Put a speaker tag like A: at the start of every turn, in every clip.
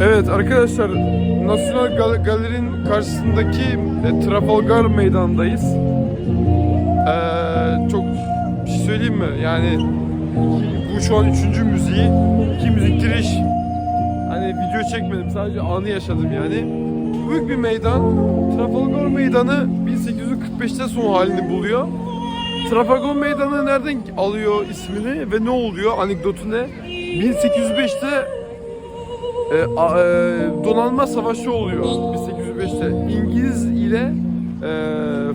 A: Evet arkadaşlar National Gal- Gallery'nin karşısındaki e, Trafalgar Meydanı'ndayız. Ee, çok bir şey söyleyeyim mi? Yani bu şu an üçüncü müziği. iki müzik giriş. Hani video çekmedim sadece anı yaşadım yani. Büyük bir meydan. Trafalgar Meydanı 1845'te son halini buluyor. Trafalgar Meydanı nereden alıyor ismini ve ne oluyor? Anekdotu ne? 1805'te e, a- e, donanma savaşı oluyor 1805'te. İngiliz ile e,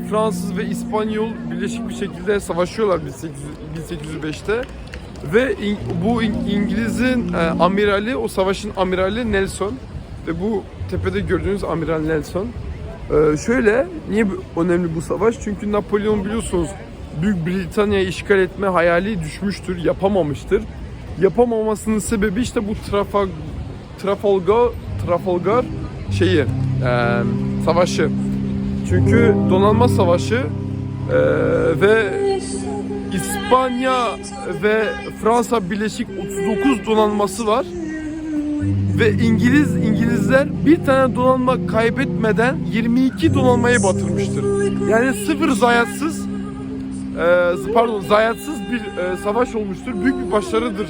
A: Fransız ve İspanyol birleşik bir şekilde savaşıyorlar 1800 1805'te. Ve İng- bu İng- İngiliz'in e, amirali, o savaşın amirali Nelson. Ve bu tepede gördüğünüz amiral Nelson. E, şöyle, niye önemli bu savaş? Çünkü Napolyon biliyorsunuz Büyük Britanya'yı işgal etme hayali düşmüştür, yapamamıştır. Yapamamasının sebebi işte bu Trafalgar Trafalgar Trafalgar şeyi e, savaşı. Çünkü donanma savaşı e, ve İspanya ve Fransa birleşik 39 donanması var. Ve İngiliz İngilizler bir tane donanma kaybetmeden 22 donanmayı batırmıştır. Yani sıfır zayiatsız e, pardon zayiatsız bir e, savaş olmuştur. Büyük bir başarıdır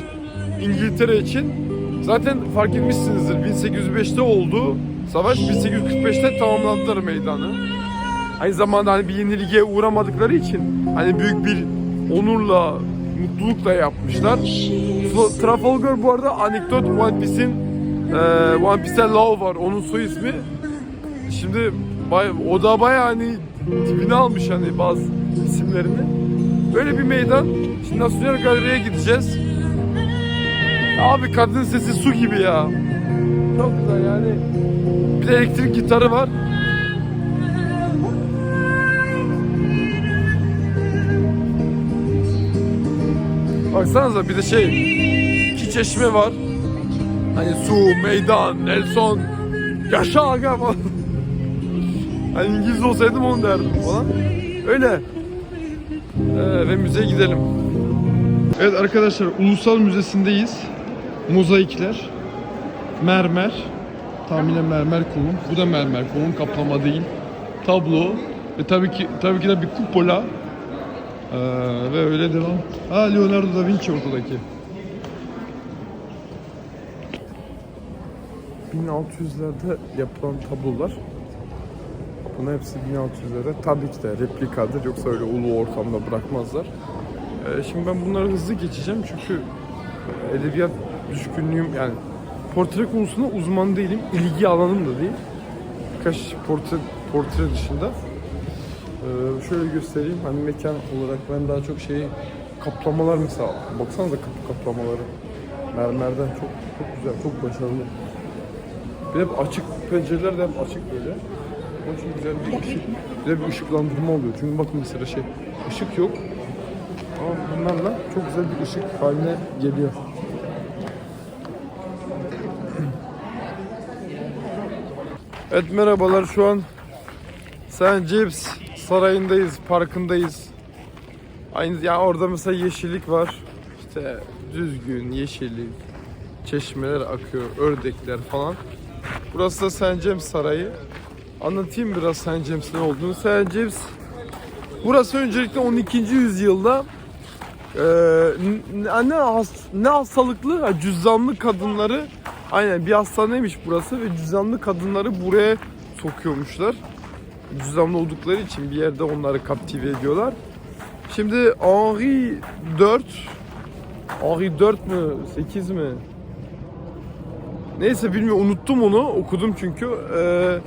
A: İngiltere için. Zaten fark etmişsinizdir 1805'te oldu. Savaş 1845'te tamamlandılar meydanı. Aynı zamanda hani bir yenilgiye uğramadıkları için hani büyük bir onurla, mutlulukla yapmışlar. Trafalgar bu arada anekdot One Piece'in e, One Piece'te Law var onun soy ismi. Şimdi o da bayağı hani dibine almış hani bazı isimlerini. Böyle bir meydan. Şimdi Nasyonel Galeri'ye gideceğiz. Abi kadın sesi su gibi ya. Çok güzel yani. Bir de elektrik gitarı var. Baksanıza bir de şey iki çeşme var. Hani su, meydan, Nelson, yaşa aga falan. Hani İngiliz olsaydım onu derdim falan. Öyle. Ee, ve müzeye gidelim. Evet arkadaşlar Ulusal Müzesi'ndeyiz. Mozaikler. Mermer. Tahminen mermer kulun. Bu da mermer kulun kaplama değil. Tablo ve tabii ki tabii ki de bir kupola. Ee, ve öyle devam. Ha Leonardo da Vinci ortadaki. 1600'lerde yapılan tablolar. Bunların hepsi 1600'lerde. Tabii ki de replikadır yoksa öyle ulu ortamda bırakmazlar. Ee, şimdi ben bunları hızlı geçeceğim çünkü edebiyat düşkünlüğüm yani portre konusunda uzman değilim. ilgi alanım da değil. Birkaç portre, portre dışında. Ee, şöyle göstereyim. Hani mekan olarak ben daha çok şeyi kaplamalar mesela. Baksanıza kapı kaplamaları. Mermerden çok çok güzel, çok başarılı. Bir de açık pencereler de hep açık böyle. Onun için güzel bir ışık, güzel bir ışıklandırma oluyor. Çünkü bakın mesela şey, ışık yok. Ama bunlarla çok güzel bir ışık haline geliyor. Evet merhabalar şu an St. James Sarayı'ndayız, parkındayız. Aynı yani orada mesela yeşillik var. İşte düzgün yeşillik, çeşmeler akıyor, ördekler falan. Burası da St. James Sarayı. Anlatayım biraz. James ne olduğunu. St. James Burası öncelikle 12. yüzyılda e, ne, ne, has- ne hastalıklı, ha, cüzdanlı kadınları aynen bir hastaneymiş burası ve cüzdanlı kadınları buraya sokuyormuşlar. Cüzdanlı oldukları için bir yerde onları kaptive ediyorlar. Şimdi Henri 4 Henri 4 mü 8 mi? Neyse bilmiyorum unuttum onu okudum çünkü. Ee,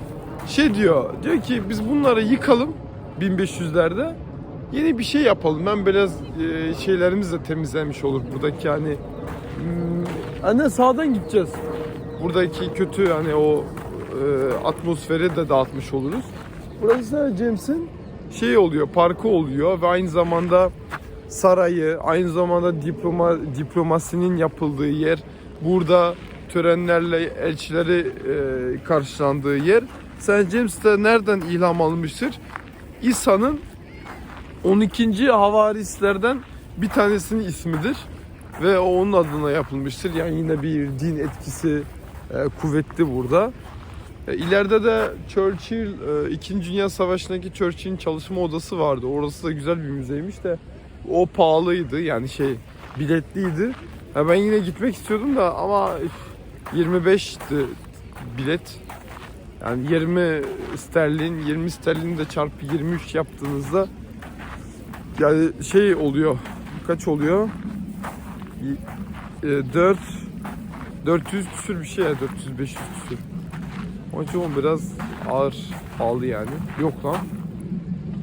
A: şey diyor diyor ki biz bunları yıkalım 1500'lerde yeni bir şey yapalım. Ben biraz e, şeylerimiz de temizlenmiş olur buradaki hani anne sağdan gideceğiz. Buradaki kötü hani o e, atmosferi de dağıtmış oluruz. Burası sadece James'in şey oluyor, parkı oluyor ve aynı zamanda sarayı, aynı zamanda diploma diplomasinin yapıldığı yer. Burada törenlerle elçileri e, karşılandığı yer. St. James de nereden ilham almıştır? İsa'nın 12. havarislerden bir tanesinin ismidir ve o onun adına yapılmıştır. Yani yine bir din etkisi e, kuvvetli burada. E, ileride de Churchill, e, 2. Dünya Savaşı'ndaki Churchill'in çalışma odası vardı. Orası da güzel bir müzeymiş de o pahalıydı yani şey biletliydi. Ha, ben yine gitmek istiyordum da ama üf, 25'ti bilet. Yani 20 sterlin, 20 sterlin de çarpı 23 yaptığınızda yani şey oluyor. Kaç oluyor? Y- e, 4 400 küsür bir şey ya 400 500 küsür. Onun için o biraz ağır, pahalı yani. Yok lan.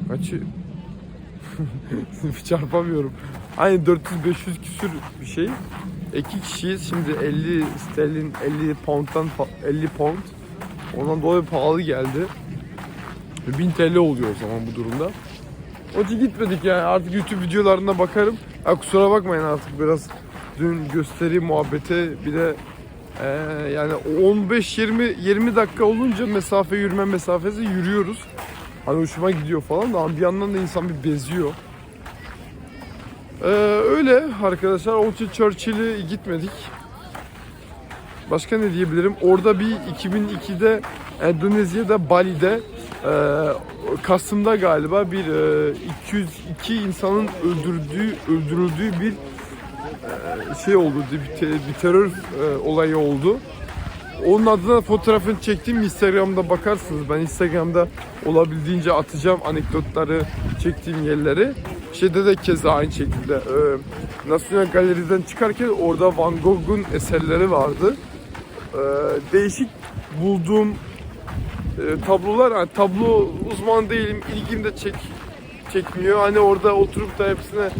A: Kaçı? Çarpamıyorum. Aynı 400-500 küsür bir şey. İki kişiyiz. Şimdi 50 sterlin, 50 pound'dan fa- 50 pound. Ondan dolayı pahalı geldi. 1000 TL oluyor o zaman bu durumda. İçin gitmedik yani. Artık YouTube videolarına bakarım. Ha, kusura bakmayın artık biraz dün gösteri muhabbeti bir de ee, yani 15-20 20 dakika olunca mesafe yürüme mesafesi yürüyoruz. Hani hoşuma gidiyor falan da bir yandan da insan bir beziyor. Ee, öyle arkadaşlar. Onun için gitmedik. Başka ne diyebilirim? Orada bir 2002'de Endonezya'da Bali'de e, Kasım'da galiba bir e, 202 insanın öldürdüğü öldürüldüğü bir şey oldu, bir, te- bir terör e, olayı oldu. Onun adına fotoğrafını çektim. Instagram'da bakarsınız. Ben Instagram'da olabildiğince atacağım anekdotları, çektiğim yerleri. Şeyde de keza aynı şekilde. E, National Gallery'den çıkarken orada Van Gogh'un eserleri vardı. E, değişik bulduğum e, tablolar. Yani tablo uzman değilim. ilgim de çek çekmiyor. Hani orada oturup da hepsine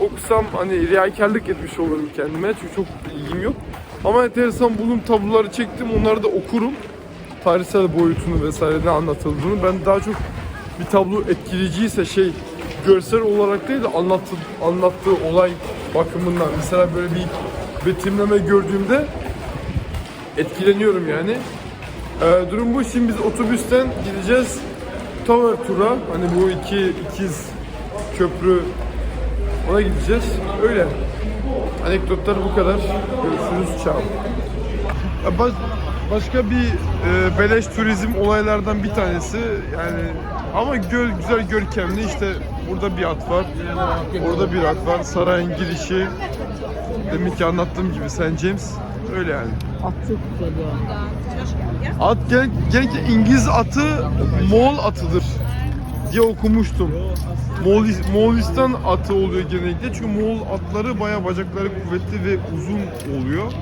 A: okusam hani riyakarlık etmiş olurum kendime. Çünkü çok ilgim yok. Ama enteresan bulduğum tabloları çektim. Onları da okurum. Tarihsel boyutunu vesaire ne anlatıldığını. Ben daha çok bir tablo etkileyiciyse şey görsel olarak değil de anlattı, anlattığı olay bakımından. Mesela böyle bir betimleme gördüğümde etkileniyorum yani. Ee, durum bu. Şimdi biz otobüsten gideceğiz. Tower Tur'a. Hani bu iki ikiz köprü ona gideceğiz. Öyle. Anekdotlar bu kadar. Görüşürüz. Ya baş- başka bir e, beleş turizm olaylardan bir tanesi. Yani ama göl, güzel görkemli. İşte burada bir at var. Orada bir at var. Sarayın girişi. Demin ki anlattığım gibi St. James. Öyle yani.
B: At çok güzel ya.
A: At gen- genellikle İngiliz atı Moğol atıdır diye okumuştum. Moğolis- Moğolistan atı oluyor genellikle çünkü Moğol atları bayağı bacakları kuvvetli ve uzun oluyor.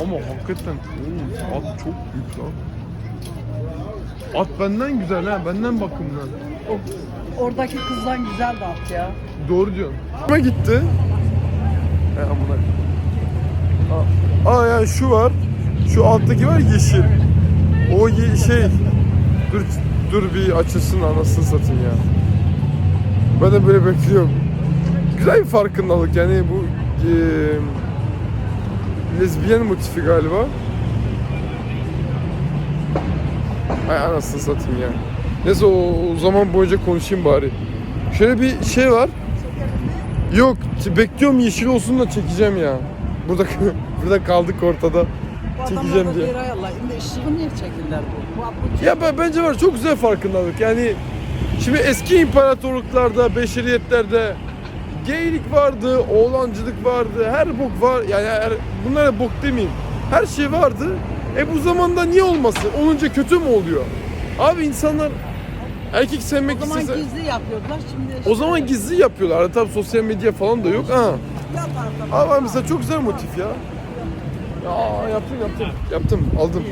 A: Ama hakikaten oğlum, at çok büyük lan. At benden güzel ha, benden bakımdan.
B: Oradaki kızdan güzel de at ya.
A: Doğru diyorsun. Ama gitti. He amına. Aa, aa ya şu var. Şu alttaki var yeşil. O ye- şey. Dur dur bir açılsın anasını satayım ya. Ben de böyle bekliyorum. Güzel bir farkındalık yani bu e, lezbiyen motifi galiba. Ay anasını satayım ya. Neyse o, o zaman boyunca konuşayım bari. Şöyle bir şey var. Yok bekliyorum yeşil olsun da çekeceğim ya. Burada burada kaldık ortada. Çekeceğim diye.
B: Şimdi ışığı niye çekirler bu?
A: Ya ben, bence var çok güzel farkındalık. Yani şimdi eski imparatorluklarda, beşeriyetlerde geylik vardı, oğlancılık vardı, her bok var. Yani her, bunlara bok demeyeyim. Her şey vardı. E bu zamanda niye olmasın? Olunca kötü mü oluyor? Abi insanlar erkek sevmek
B: O zaman
A: istese...
B: gizli yapıyorlar şimdi. işte
A: O zaman gizli yapıyorlar. Tabii sosyal medya falan da yok. Ha.
B: yatarlar.
A: Abi mesela çok güzel motif ya. Ya yaptım yaptım. Yaptım aldım.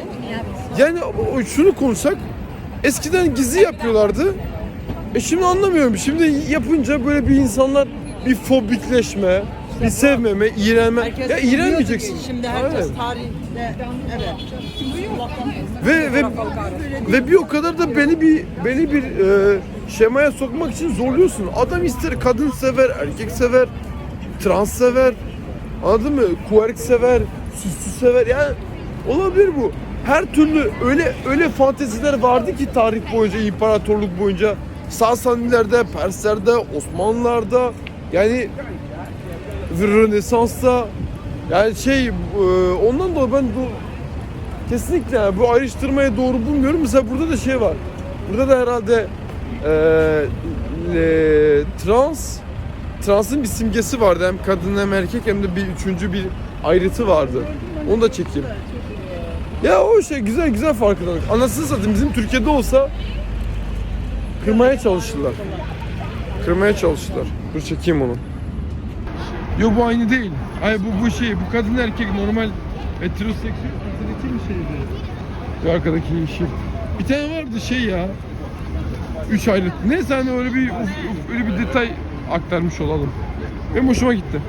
A: Yani şunu konuşsak eskiden gizli yapıyorlardı. E şimdi anlamıyorum. Şimdi yapınca böyle bir insanlar bir fobikleşme, bir sevmeme, iğrenme.
B: Herkes
A: ya
B: biliyordu
A: iğrenmeyeceksin.
B: ki Şimdi herkes
A: Aynen.
B: tarihte evet.
A: Ve ve ve bir o kadar da beni bir beni bir e, şemaya sokmak için zorluyorsun. Adam ister kadın sever, erkek sever, trans sever. Anladın mı? Kuark sever, süslü sever. Yani olabilir bu. Her türlü öyle öyle fanteziler vardı ki tarih boyunca, imparatorluk boyunca. Sasanilerde, Perslerde, Osmanlılarda yani Rönesans'ta yani şey e, ondan dolayı ben bu kesinlikle bu ayrıştırmaya doğru bulmuyorum. Mesela burada da şey var. Burada da herhalde eee e, trans transın bir simgesi vardı. Hem kadın hem erkek hem de bir üçüncü bir ayrıtı vardı. Onu da çekeyim. Ya o şey güzel güzel farkındalık. Anasını satayım bizim Türkiye'de olsa kırmaya çalıştılar. Kırmaya çalıştılar. Dur çekeyim onu. Yok bu aynı değil. Ay bu bu şey bu kadın erkek normal heteroseksüel arkadaki bir şeydi. Bu arkadaki şey. Bir tane vardı şey ya. Üç ayrı. Neyse hani öyle bir öyle bir detay aktarmış olalım. Benim hoşuma gitti.